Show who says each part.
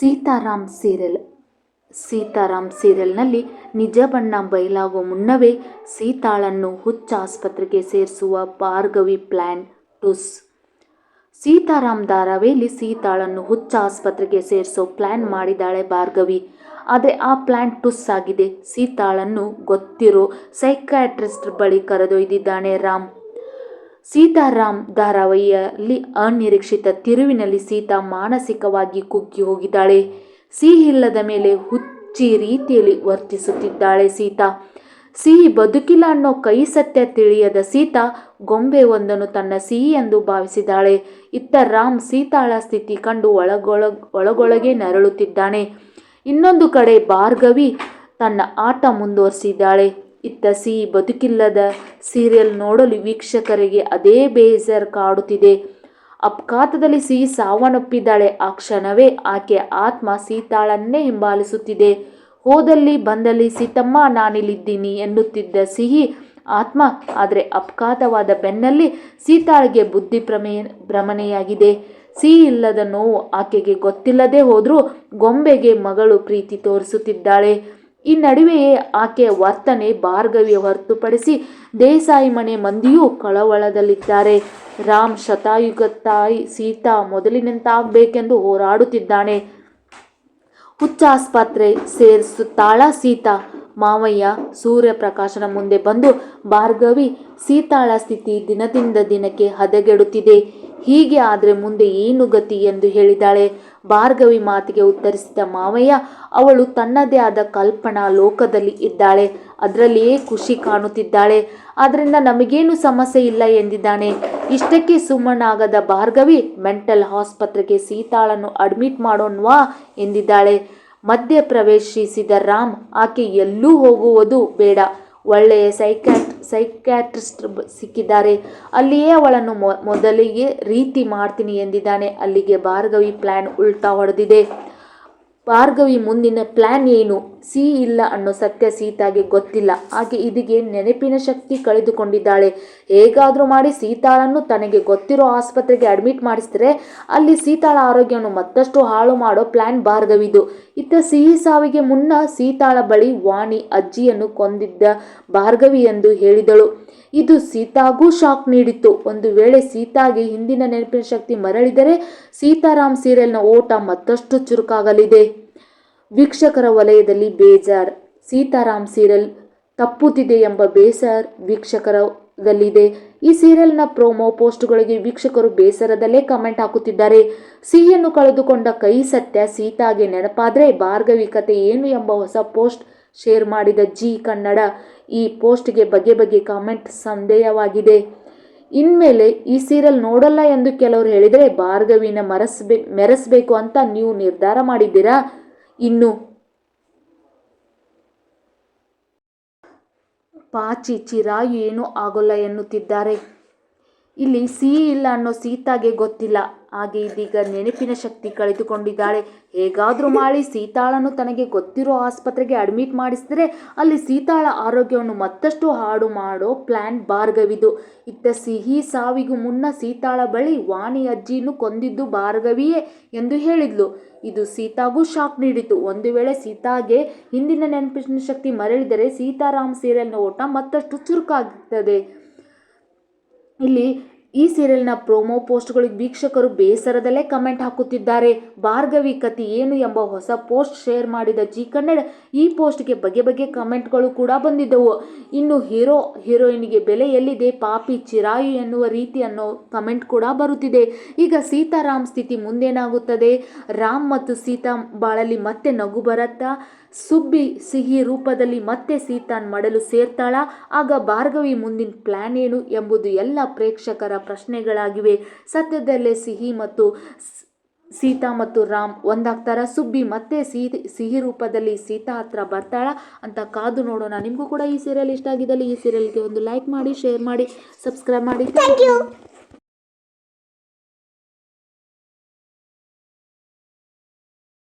Speaker 1: Sitaram serial, Sitaram ಸೀರಿಯಲ್ನಲ್ಲಿ ನಿಜ ಬಣ್ಣ ಬಯಲಾಗುವ ಮುನ್ನವೇ ಸೀತಾಳನ್ನು ಹುಚ್ಚ ಆಸ್ಪತ್ರೆಗೆ ಸೇರಿಸುವ ಭಾರ್ಗವಿ ಪ್ಲ್ಯಾನ್ ಟುಸ್. ಸೀತಾರಾಮ್ ಧಾರಾವೇಲಿ ಸೀತಾಳನ್ನು ಹುಚ್ಚ ಆಸ್ಪತ್ರೆಗೆ ಸೇರಿಸೋ ಪ್ಲ್ಯಾನ್ ಮಾಡಿದಾಳೆ ಭಾರ್ಗವಿ. ಆದರೆ ಆ ಪ್ಲ್ಯಾನ್ ಟುಸ್ ಆಗಿದೆ. ಸೀತಾಳನ್ನು ಗೊತ್ತಿರೋ ಸೈಕಾಟ್ರಿಸ್ಟ್ ಬಳಿ ಕರೆದೊಯ್ದಿದ್ದಾನೆ ರಾಮ್. ಸೀತಾರಾಮ್ ಧಾರಾವಾಹಿಯಲ್ಲಿ ಅನಿರೀಕ್ಷಿತ ತಿರುವಿನಲ್ಲಿ ಸೀತಾ ಮಾನಸಿಕವಾಗಿ ಕುಗ್ಗಿ ಹೋಗಿದ್ದಾಳೆ. ಸಿಹಿಲ್ಲದ ಮೇಲೆ ಹುಚ್ಚಿ ರೀತಿಯಲ್ಲಿ ವರ್ತಿಸುತ್ತಿದ್ದಾಳೆ ಸೀತಾ. ಸಿಹಿ ಬದುಕಿಲ್ಲ ಅನ್ನೋ ಕೈ ಸತ್ಯ ತಿಳಿಯದ ಸೀತಾ ಗೊಂಬೆ ಒಂದನ್ನು ತನ್ನ ಸಿಹಿ ಎಂದು ಭಾವಿಸಿದಾಳೆ ಇತ್ತ ರಾಮ್ ಸೀತಾಳ ಸ್ಥಿತಿ ಕಂಡು ಒಳಗೊಳ, ಒಳಗೊಳಗೆ ನರಳುತ್ತಿದ್ದಾನೆ. ಇನ್ನೊಂದು ಕಡೆ ಭಾರ್ಗವಿ ತನ್ನ ಆಟ ಮುಂದುವರಿಸಿದ್ದಾಳೆ. ಇತ್ತ ಸಿಹಿ ಬದುಕಿಲ್ಲದ ಸೀರಿಯಲ್ ನೋಡಲು ವೀಕ್ಷಕರಿಗೆ ಅದೇ ಬೇಜಾರ್ ಕಾಡುತ್ತಿದೆ. ಅಪಘಾತದಲ್ಲಿ ಸಿಹಿ ಸಾವನ್ನಪ್ಪಿದ್ದಾಳೆ. ಆ ಕ್ಷಣವೇ ಆಕೆ ಆತ್ಮ ಸೀತಾಳನ್ನೇ ಹಿಂಬಾಲಿಸುತ್ತಿದೆ. ಹೋದಲ್ಲಿ ಬಂದಲ್ಲಿ, ಸೀತಮ್ಮ, ನಾನಿಲ್ಲಿದ್ದೀನಿ ಎನ್ನುತ್ತಿದ್ದ ಸಿಹಿ ಆತ್ಮ, ಆದರೆ ಅಪಘಾತವಾದ ಬೆನ್ನಲ್ಲಿ ಸೀತಾಳಿಗೆ ಬುದ್ಧಿ ಪ್ರಮೇ, ಭ್ರಮಣೆಯಾಗಿದೆ. ಸಿಹಿ ಇಲ್ಲದ ನೋವು ಆಕೆಗೆ ಗೊತ್ತಿಲ್ಲದೆ ಹೋದರೂ ಗೊಂಬೆಗೆ ಮಗಳು ಪ್ರೀತಿ ತೋರಿಸುತ್ತಿದ್ದಾಳೆ. ಈ ನಡುವೆಯೇ ಆಕೆಯ ವರ್ತನೆ ಭಾರ್ಗವಿಯ ಹೊರತುಪಡಿಸಿ ದೇಸಾಯಿ ಮನೆ ಮಂದಿಯೂ ಕಳವಳದಲ್ಲಿದ್ದಾರೆ. ರಾಮ್ ಶತಾಯುಗ ತಾಯಿ ಸೀತಾ ಮೊದಲಿನಂತಾಗಬೇಕೆಂದು ಹೋರಾಡುತ್ತಿದ್ದಾನೆ. ಹುಚ್ಚ ಆಸ್ಪತ್ರೆ ಸೇರಿಸುತ್ತಾಳ ಸೀತಾ. ಮಾವಯ್ಯ ಸೂರ್ಯಪ್ರಕಾಶನ ಮುಂದೆ ಬಂದು, ಭಾರ್ಗವಿ, ಸೀತಾಳ ಸ್ಥಿತಿ ದಿನದಿಂದ ದಿನಕ್ಕೆ ಹದಗೆಡುತ್ತಿದೆ. ಹೀಗೆ ಆದರೆ ಮುಂದೆ ಏನು ಗತಿ? ಎಂದು ಹೇಳಿದಾಳೆ. ಭಾರ್ಗವಿ ಮಾತಿಗೆ ಉತ್ತರಿಸಿದ ಮಾವಯ್ಯ, ಅವಳು ತನ್ನದೇ ಆದ ಕಲ್ಪನಾ ಲೋಕದಲ್ಲಿ ಇದ್ದಾಳೆ. ಅದರಲ್ಲಿಯೇ ಖುಷಿ ಕಾಣುತ್ತಿದ್ದಾಳೆ. ಆದ್ದರಿಂದ ನಮಗೇನು ಸಮಸ್ಯೆ ಇಲ್ಲ ಎಂದಿದ್ದಾನೆ. ಇಷ್ಟಕ್ಕೆ ಸುಮ್ಮನಾಗದ ಭಾರ್ಗವಿ, ಮೆಂಟಲ್ ಆಸ್ಪತ್ರೆಗೆ ಸೀತಾಳನ್ನು ಅಡ್ಮಿಟ್ ಮಾಡೋಣವಾ? ಎಂದಿದ್ದಾಳೆ. ಮಧ್ಯ ಪ್ರವೇಶಿಸಿದ ರಾಮ್, ಆಕೆ ಎಲ್ಲೂ ಹೋಗುವುದು ಬೇಡ. ಒಳ್ಳೆಯ ಸೈಕ್ಯಾಟ್, ಸೈಕ್ಯಾಟ್ರಿಸ್ಟ್ ಸಿಕ್ಕಿದ್ದಾರೆ. ಅಲ್ಲಿಯೇ ಅವಳನ್ನು ಮೊದಲಿಗೆ ರೀತಿ ಮಾಡ್ತೀನಿ ಎಂದಿದ್ದಾನೆ. ಅಲ್ಲಿಗೆ ಭಾರ್ಗವಿ ಪ್ಲ್ಯಾನ್ ಉಲ್ಟಾ ಹೊಡೆದಿದೆ. ಭಾರ್ಗವಿ ಮುಂದಿನ ಪ್ಲ್ಯಾನ್ ಏನು? ಸಿ ಇಲ್ಲ ಅನ್ನೋ ಸತ್ಯ ಸೀತಾಗೆ ಗೊತ್ತಿಲ್ಲ. ಹಾಗೆ ಇದಿಗೆ ನೆನಪಿನ ಶಕ್ತಿ ಕಳೆದುಕೊಂಡಿದ್ದಾಳೆ. ಹೇಗಾದರೂ ಮಾಡಿ ಸೀತಾಳನ್ನು ತನಗೆ ಗೊತ್ತಿರೋ ಆಸ್ಪತ್ರೆಗೆ ಅಡ್ಮಿಟ್ ಮಾಡಿಸಿದ್ರೆ ಅಲ್ಲಿ ಸೀತಾಳ ಆರೋಗ್ಯವನ್ನು ಮತ್ತಷ್ಟು ಹಾಳು ಮಾಡೋ ಪ್ಲ್ಯಾನ್ ಭಾರ್ಗವಿದು ಇತ್ತ ಸಿಹಿ ಸಾವಿಗೆ ಮುನ್ನ ಸೀತಾಳ ಬಳಿ ವಾಣಿ ಅಜ್ಜಿಯನ್ನು ಕೊಂದಿದ್ದ ಭಾರ್ಗವಿ ಎಂದು ಹೇಳಿದಳು. ಇದು ಸೀತಾಗೂ ಶಾಕ್ ನೀಡಿತ್ತು. ಒಂದು ವೇಳೆ ಸೀತಾಗೆ ಹಿಂದಿನ ನೆನಪಿನ ಶಕ್ತಿ ಮರಳಿದರೆ ಸೀತಾರಾಮ್ ಸೀರಿಯಲ್ನ ಓಟ ಮತ್ತಷ್ಟು ಚುರುಕಾಗಲಿದೆ. ವೀಕ್ಷಕರ ವಲಯದಲ್ಲಿ ಬೇಜಾರ್ ಸೀತಾರಾಮ್ ಸೀರಿಯಲ್ ತಪ್ಪುತ್ತಿದೆ ಎಂಬ ಬೇಸರ ವೀಕ್ಷಕರದಲ್ಲಿದೆ. ಈ ಸೀರಿಯಲ್ನ ಪ್ರೋಮೋ ಪೋಸ್ಟ್ಗಳಿಗೆ ವೀಕ್ಷಕರು ಬೇಸರದಲ್ಲೇ ಕಮೆಂಟ್ ಹಾಕುತ್ತಿದ್ದಾರೆ. ಸಿಹಿಯನ್ನು ಕಳೆದುಕೊಂಡ ಕೈ ಸತ್ಯ ಸೀತಾಗೆ ನೆನಪಾದರೆ ಭಾರ್ಗವಿ ಕತೆ ಏನು ಎಂಬ ಹೊಸ ಪೋಸ್ಟ್ ಶೇರ್ ಮಾಡಿದ ಜಿ ಕನ್ನಡ. ಈ ಪೋಸ್ಟ್ಗೆ ಬಗೆ ಬಗೆ ಕಾಮೆಂಟ್ ಸಂದೇಹವಾಗಿದೆ. ಇನ್ಮೇಲೆ ಈ ಸೀರಿಯಲ್ ನೋಡಲ್ಲ ಎಂದು ಕೆಲವರು ಹೇಳಿದರೆ ಭಾರ್ಗವಿನ ಮರೆಸ್ಬೇ, ಮೆರೆಸಬೇಕು ಅಂತ ನೀವು ನಿರ್ಧಾರ ಮಾಡಿದ್ದೀರಾ? ಇನ್ನು. ಪಾಚಿ ಚಿರಾಯು ಏನೂ ಆಗೋಲ್ಲ ಎನ್ನುತ್ತಿದ್ದಾರೆ. ಇಲ್ಲಿ ಸಿಹಿ ಇಲ್ಲ ಅನ್ನೋ ಸೀತಾಗೆ ಗೊತ್ತಿಲ್ಲ. ಹಾಗೆ ಇದೀಗ ನೆನಪಿನ ಶಕ್ತಿ ಕಳೆದುಕೊಂಡಿದ್ದಾಳೆ. ಹೇಗಾದರೂ ಮಾಡಿ ಸೀತಾಳನ್ನು ತನಗೆ ಗೊತ್ತಿರೋ ಆಸ್ಪತ್ರೆಗೆ ಅಡ್ಮಿಟ್ ಮಾಡಿಸಿದರೆ ಅಲ್ಲಿ ಸೀತಾಳ ಆರೋಗ್ಯವನ್ನು ಮತ್ತಷ್ಟು ಹಾಡು ಮಾಡೋ ಪ್ಲ್ಯಾನ್ ಭಾರ್ಗವಿದು. ಇತ್ತ ಸಿಹಿ ಸಾವಿಗೂ ಮುನ್ನ ಸೀತಾಳ ಬಳಿ ವಾಣಿ ಅಜ್ಜಿಯನ್ನು ಕೊಂದಿದ್ದು ಭಾರ್ಗವಿಯೇ ಎಂದು ಹೇಳಿದ್ಲು. ಇದು ಸೀತಾಗೂ ಶಾಕ್ ನೀಡಿತು. ಒಂದು ವೇಳೆ ಸೀತಾಗೆ ಹಿಂದಿನ ನೆನಪಿನ ಶಕ್ತಿ ಮರಳಿದರೆ ಸೀತಾರಾಮ್ ಸೀರಿಯಲ್ನ ಓಟ ಮತ್ತಷ್ಟು ಚುರುಕಾಗುತ್ತದೆ ಇಲ್ಲಿ ಈ ಸೀರಿಯಲ್ನ ಪ್ರೋಮೋ ಪೋಸ್ಟ್ಗಳಿಗೆ ವೀಕ್ಷಕರು ಬೇಸರದಲ್ಲೇ ಕಮೆಂಟ್ ಹಾಕುತ್ತಿದ್ದಾರೆ. ಭಾರ್ಗವಿ ಕತಿ ಏನು ಎಂಬ ಹೊಸ ಪೋಸ್ಟ್ ಶೇರ್ ಮಾಡಿದ ಜಿ ಕನ್ನಡ ಈ ಪೋಸ್ಟ್ಗೆ ಬಗೆ ಬಗೆ ಕಮೆಂಟ್ಗಳು ಕೂಡ ಬಂದಿದ್ದವು. ಇನ್ನು ಹೀರೋ ಹೀರೋಯಿನ್ಗೆ ಬೆಲೆ ಎಲ್ಲಿದೆ? ಪಾಪಿ ಚಿರಾಯು ಎನ್ನುವ ರೀತಿ ಅನ್ನೋ ಕಮೆಂಟ್ ಕೂಡ ಬರುತ್ತಿದೆ. ಈಗ ಸೀತಾರಾಮ್ ಸ್ಥಿತಿ ಮುಂದೇನಾಗುತ್ತದೆ? ರಾಮ್ ಮತ್ತು ಸೀತಾ ಬಾಳಲ್ಲಿ ಮತ್ತೆ ನಗು ಬರತ್ತಾ? ಸುಬ್ಬಿ ಸಿಹಿ ರೂಪದಲ್ಲಿ ಮತ್ತೆ ಸೀತಾನ್ ಮಾಡಲು ಸೇರ್ತಾಳ. ಆಗ ಭಾರ್ಗವಿ ಮುಂದಿನ ಪ್ಲ್ಯಾನ್ ಏನು ಎಂಬುದು ಎಲ್ಲ ಪ್ರೇಕ್ಷಕರ ಪ್ರಶ್ನೆಗಳಾಗಿವೆ. ಸದ್ಯದಲ್ಲೇ ಸಿಹಿ ಮತ್ತು ಸೀತಾ ಮತ್ತು ರಾಮ್ ಒಂದಾಗ್ತಾರ. ಸುಬ್ಬಿ ಮತ್ತೆ ಸಿಹಿ ಸಿಹಿ ರೂಪದಲ್ಲಿ ಸೀತಾ ಹತ್ರ ಬರ್ತಾಳ. ಅಂತ ಕಾದು ನೋಡೋಣ. ನಿಮಗೂ ಕೂಡ ಈ ಸೀರಿಯಲ್ ಇಷ್ಟ ಆಗಿದ್ದಲ್ಲಿ ಈ ಸೀರಿಯಲ್ಗೆ ಒಂದು ಲೈಕ್ ಮಾಡಿ ಶೇರ್ ಮಾಡಿ ಸಬ್ಸ್ಕ್ರೈಬ್ ಮಾಡಿ. Thank you